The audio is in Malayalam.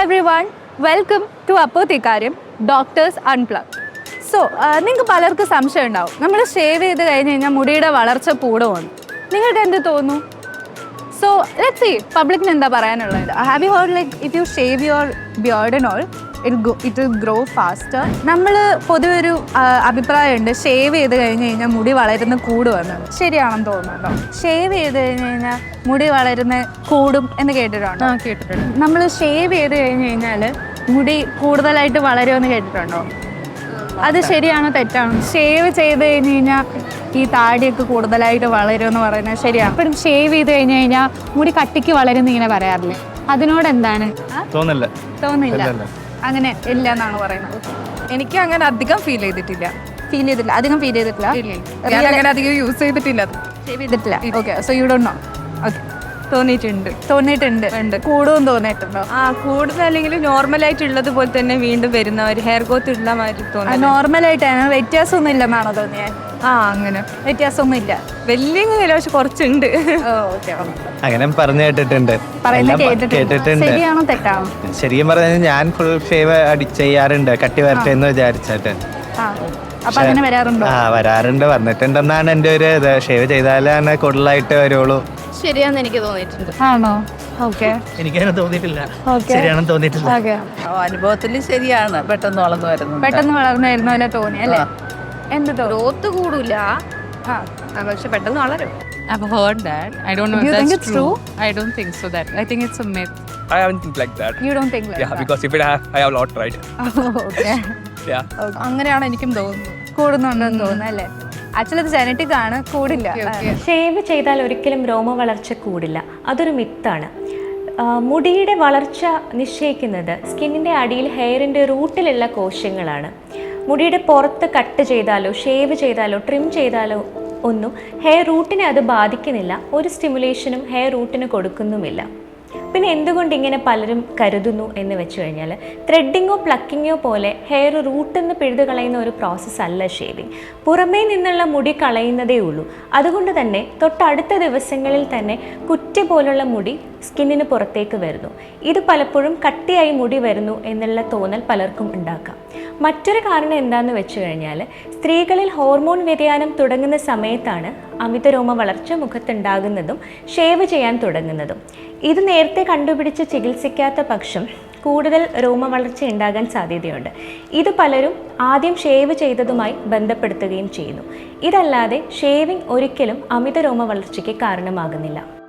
വൺ വെൽക്കം ടു അപ്പോത്തിക്കാര്യം ഡോക്ടേഴ്സ് അൺപ്ലഗ് സോ നിങ്ങൾക്ക് പലർക്കും സംശയം ഉണ്ടാവും. നമ്മൾ ഷേവ് ചെയ്ത് കഴിഞ്ഞ് കഴിഞ്ഞാൽ മുടിയുടെ വളർച്ച കൂടുമെന്ന് നിങ്ങൾക്ക് എന്ത് തോന്നുന്നു സോ ലെറ്റ് സി പബ്ലിക്കിന് എന്താ പറയാനുള്ളത്? Have you heard like if you shave your beard and all it it grow faster നമ്മൾ പൊതുവെ ഒരു അഭിപ്രായമുണ്ട്. ഷേവ് ചെയ്ത് കഴിഞ്ഞ് കഴിഞ്ഞാൽ മുടി വളരുന്ന കൂടുമെന്ന് ശരിയാണെന്ന് തോന്നുന്നുണ്ടോ? ഷേവ് ചെയ്ത് കഴിഞ്ഞ് കഴിഞ്ഞാൽ മുടി വളരുന്ന കൂടും എന്ന് കേട്ടിട്ടുണ്ടോ? കേട്ടിട്ടുണ്ട്. നമ്മൾ ഷേവ് ചെയ്ത് കഴിഞ്ഞ് കഴിഞ്ഞാൽ മുടി കൂടുതലായിട്ട് വളരുമെന്ന് കേട്ടിട്ടുണ്ടോ? അത് ശരിയാണോ തെറ്റാണോ? ഷേവ് ചെയ്ത് കഴിഞ്ഞ് കഴിഞ്ഞാൽ ഈ താടിയൊക്കെ കൂടുതലായിട്ട് വളരുമെന്ന് പറയുന്നത് ശരിയാണ്? ഇപ്പം ഷേവ് ചെയ്ത് കഴിഞ്ഞ് കഴിഞ്ഞാൽ മുടി കട്ടിക്ക് വളരുന്ന ഇങ്ങനെ പറയാറില്ലേ? അതിനോട് എന്താണ്? തോന്നില്ല. തോന്നില്ല. അങ്ങനെ ഇല്ല എന്നാണ് പറയുന്നത്. എനിക്ക് അങ്ങനെ അധികം ഫീൽ ചെയ്തിട്ടില്ല. ഫീൽ ചെയ്തിട്ടില്ല. അധികം ഫീൽ ചെയ്തിട്ടില്ല? ഞാൻ അങ്ങനെ അധികം യൂസ് ചെയ്തിട്ടില്ല. ചെയ്തിട്ടില്ല. Okay so you don't know okay തോന്നിയിട്ടുണ്ട്. തോന്നിയിട്ടുണ്ട്. ഉണ്ട്. കൂടും തോന്നിയിട്ടുണ്ടോ? ആ കൂടുതൽ അല്ലെങ്കിൽ നോർമൽ ആയിട്ടുള്ളത് പോലെ തന്നെ വീണ്ടും വരുന്ന ഒരു ഹെയർ ഗ്രോത്ത് ഉള്ള മാതിരി തോന്നുന്നു. നോർമലായിട്ടാണ് വ്യത്യാസമൊന്നും ഇല്ലെന്നാണോ തോന്നിയത് ആ അങ്ങനെ. വ്യത്യാസമൊന്നും ഇല്ല വലിയ ഇല്ല പക്ഷെ കുറച്ചുണ്ട്. ഓക്കെ അങ്ങനെ പറഞ്ഞു കേട്ടിട്ടുണ്ട്. കേട്ടിട്ടുണ്ട്. ശരിയാണോ തെറ്റാണോ? ശരിക്കും പറഞ്ഞാൽ ഞാൻ ഫുൾ ഷേവ് അടി ചെയ്യാറുണ്ട്. കട്ടി വരട്ടെ എന്ന് വിചാരിച്ചിട്ട്. ആ അപ്പൊ അങ്ങനെ വരാറുണ്ടോ? ആ വരാറുണ്ട്. വന്നിട്ടുണ്ടെന്നാണ് എന്റെ ഒരു ഇത്. ഷേവ് ചെയ്താലാണ് കൂടുതലായിട്ട് വരുള്ളൂ. ശരിയാന്ന് എനിക്ക് തോന്നിയിട്ടുണ്ട്. ആണോ? ഓക്കെ. എനിക്കങ്ങനെ തോന്നിയിട്ടില്ല. Okay. ശരിയാണെന്ന് തോന്നിയിട്ടില്ല. ഓക്കെ. അനുഭവത്തിൽ ശരിയാണ്. പെട്ടെന്ന് വളർന്നു വരുന്നു പെട്ടെന്ന് വളർന്നായിരുന്നു പോലെ തോന്നി അല്ലേ? എന്ത് തോന്നി ഗ്രോത്ത് കൂടൂല. ആ. ആ, പക്ഷെ പെട്ടെന്ന് വളരും. I've heard that. I don't know You if think that's it's true? I don't think so. That I think it's a myth. I haven't think like that. You don't think Yeah, because if it have, I have a lot, right? Okay Yeah. അങ്ങനെയാണ് എനിക്കും തോന്നുന്നത്. കൂടുന്നുണ്ടെന്ന് തോന്നുന്നു അല്ലേ? ആക്ച്വലി അത് ജനറ്റിക് ആണ് കൂടില്ല ഷേവ് ചെയ്താൽ ഒരിക്കലും രോമ വളർച്ച കൂടില്ല. അതൊരു മിത്താണ്. മുടിയുടെ വളർച്ച നിശ്ചയിക്കുന്നത് സ്കിന്നിന്റെ അടിയിൽ ഹെയറിന്റെ റൂട്ടിലുള്ള കോശങ്ങളാണ്. മുടിയുടെ പുറത്ത് കട്ട് ചെയ്താലോ ഷേവ് ചെയ്താലോ ട്രിം ചെയ്താലോ ഒന്നും ഹെയർ റൂട്ടിനെ അത് ബാധിക്കുന്നില്ല. ഒരു സ്റ്റിമുലേഷനും ഹെയർ റൂട്ടിന് കൊടുക്കുന്നുമില്ല. പിന്നെ എന്തുകൊണ്ട് ഇങ്ങനെ പലരും കരുതുന്നു എന്ന് വെച്ച് കഴിഞ്ഞാൽ ത്രെഡിങ്ങോ പ്ലക്കിങ്ങോ പോലെ ഹെയർ റൂട്ടിൽ നിന്ന് പിഴുതു കളയുന്ന ഒരു പ്രോസസ്സ് അല്ല ഷേവിങ് പുറമേ നിന്നുള്ള മുടി കളയുന്നതേ ഉള്ളൂ. അതുകൊണ്ട് തന്നെ തൊട്ടടുത്ത ദിവസങ്ങളിൽ തന്നെ കുറ്റി പോലുള്ള മുടി സ്കിന്നിന് പുറത്തേക്ക് വരുന്നു. ഇത് പലപ്പോഴും കട്ടിയായി മുടി വരുന്നു എന്നുള്ള തോന്നൽ പലർക്കും ഉണ്ടാക്കാം. മറ്റൊരു കാരണം എന്താണെന്ന് വെച്ച് കഴിഞ്ഞാൽ സ്ത്രീകളിൽ ഹോർമോൺ വ്യതിയാനം തുടങ്ങുന്ന സമയത്താണ് അമിതരോമ വളർച്ച മുഖത്തുണ്ടാകുന്നതും ഷേവ് ചെയ്യാൻ തുടങ്ങുന്നതും. ഇത് നേരത്തെ കണ്ടുപിടിച്ച് ചികിത്സിക്കാത്ത പക്ഷം കൂടുതൽ രോമ വളർച്ച ഉണ്ടാകാൻ സാധ്യതയുണ്ട്. ഇത് പലരും ആദ്യം ഷേവ് ചെയ്തതുമായി ബന്ധപ്പെടുത്തുകയും ചെയ്യുന്നു. ഇതല്ലാതെ ഷേവിംഗ് ഒരിക്കലും അമിത രോമ വളർച്ചയ്ക്ക് കാരണമാകുന്നില്ല.